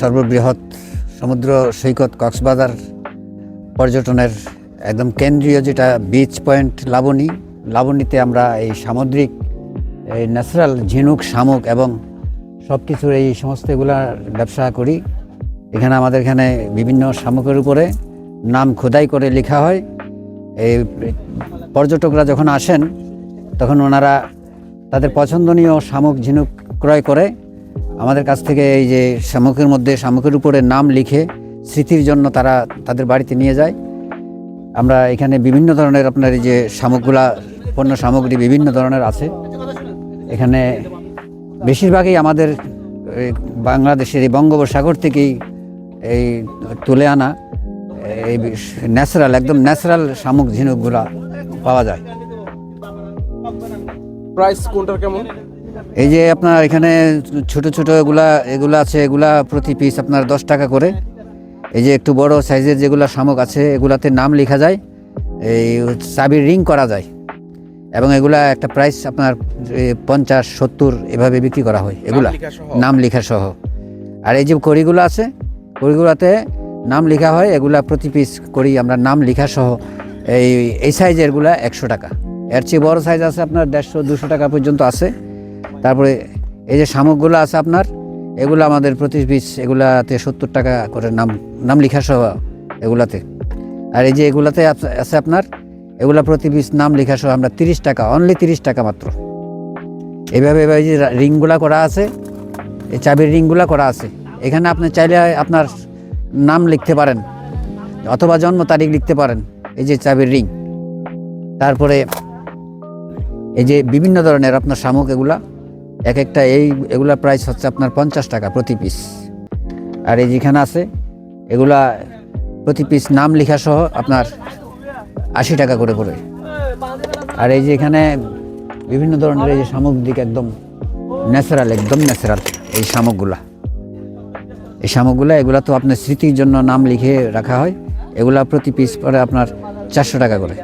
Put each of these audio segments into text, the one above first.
সর্ববৃহৎ সমুদ্র সৈকত কক্সবাজার পর্যটনের একদম কেন্দ্রীয় যেটা বিচ পয়েন্ট লাবণী। লাবণীতে আমরা এই সামুদ্রিক, এই ন্যাচারাল ঝিনুক, শামুক এবং সব কিছুর এই সমস্ত এগুলার ব্যবসা করি। এখানে আমাদের এখানে বিভিন্ন শামুকের উপরে নাম খোদাই করে লেখা হয়। এই পর্যটকরা যখন আসেন, তখন ওনারা তাদের পছন্দনীয় শামুক, ঝিনুক ক্রয় করে। আমাদের কাছ থেকে এই যে শামুকের মধ্যে, শামুকের উপরে নাম লিখে স্মৃতির জন্য তারা তাদের বাড়িতে নিয়ে যায়। আমরা এখানে বিভিন্ন ধরনের আপনার এই যে শামুকগুলা, পণ্য সামগ্রী বিভিন্ন ধরনের আছে। এখানে বেশিরভাগই আমাদের বাংলাদেশের এই বঙ্গোপসাগর থেকেই এই তুলে আনা এই ন্যাচারাল, একদম ন্যাচারাল শামুক ঝিনুকগুলা পাওয়া যায়। প্রাইস কোনটার কেমন? এই যে আপনার এখানে ছোট ছোট এগুলা এগুলা আছে এগুলা প্রতি পিস আপনার দশ টাকা করে। এই যে একটু বড় সাইজের যেগুলা শামুক আছে এগুলাতে নাম লেখা যায়। এই চাবির রিং করা যায়। এবং এগুলা একটা প্রাইস আপনার পঞ্চাশ সত্তর এভাবে বিক্রি করা হয়। এগুলা নাম লেখা সহ। আর এই যে কড়িগুলো আছে কড়িগুলোতে নাম লেখা হয় এগুলা প্রতি পিস করি আমরা নাম লেখা সহ। এই এই সাইজেরগুলা একশো টাকা। এর চেয়ে বড় সাইজ আছে আপনার দেড়শো দুশো টাকা পর্যন্ত আছে। তারপরে এই যে শামুকগুলো আছে আপনার, এগুলো আমাদের প্রতি পিস এগুলাতে সত্তর টাকা করে নাম নাম লেখা সহ এগুলাতে। আর এই যে এগুলাতে আছে আপনার, এগুলা প্রতি পিস নাম লেখা সহ আমরা তিরিশ টাকা অনলি তিরিশ টাকা মাত্র। এবার এই যে রিংগুলা করা আছে, এই চাবির রিংগুলা করা আছে। এখানে আপনি চাইলে আপনার নাম লিখতে পারেন, অথবা জন্ম তারিখ লিখতে পারেন, এই যে চাবির রিং। তারপরে এই যে বিভিন্ন ধরনের আপনার শামুক এগুলা এক একটা এই, এগুলা প্রাইস হচ্ছে আপনার পঞ্চাশ টাকা প্রতি পিস আর এই যেখানে আছে, এগুলা প্রতি পিস নাম লেখা সহ আপনার আশি টাকা করে পড়ে। আর এই যে এখানে বিভিন্ন ধরনের এই যে সামগ্রিক একদম ন্যাচারাল একদম ন্যাচারাল এই শামুকগুলা এই শামুকগুলা এগুলা তো আপনার স্মৃতির জন্য নাম লিখে রাখা হয়। এগুলা প্রতি পিস পরে আপনার চারশো টাকা করে।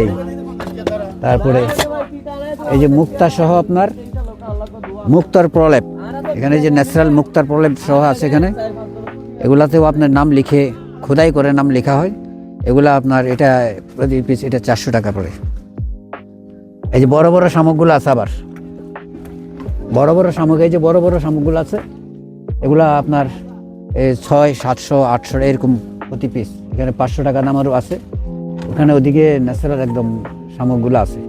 এই, তারপরে এই যে মুক্তা সহ আপনার মুক্তার প্রলেপ, এখানে যে ন্যাচারাল মুক্তার প্রলেপ সহ আছে এখানে, এগুলাতেও আপনার নাম লিখে, খোদাই করে নাম লেখা হয়। এগুলা আপনার এটা প্রতি পিস এটা চারশো টাকা পড়ে এই যে বড় বড় শামুকগুলো আছে আবার। বড় বড় শামুক, এই যে বড় বড় শামুকগুলো আছে, এগুলা আপনার ছয়, সাতশো, আটশো, এরকম প্রতি পিস এখানে পাঁচশো টাকা দামেরও আছে। ওখানে ওদিকে ন্যাচারাল একদম শামুকগুলো আছে।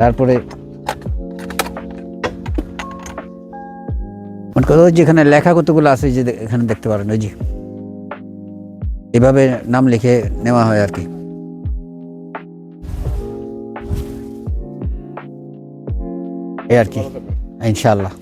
তারপরে মনে করো ওই যেখানে লেখা কতগুলো আছে যে এখানে দেখতে পারেন, ওই যে। এভাবে নাম লিখে নেওয়া হয় আর কি। এই আর কি, ইনশাআল্লাহ।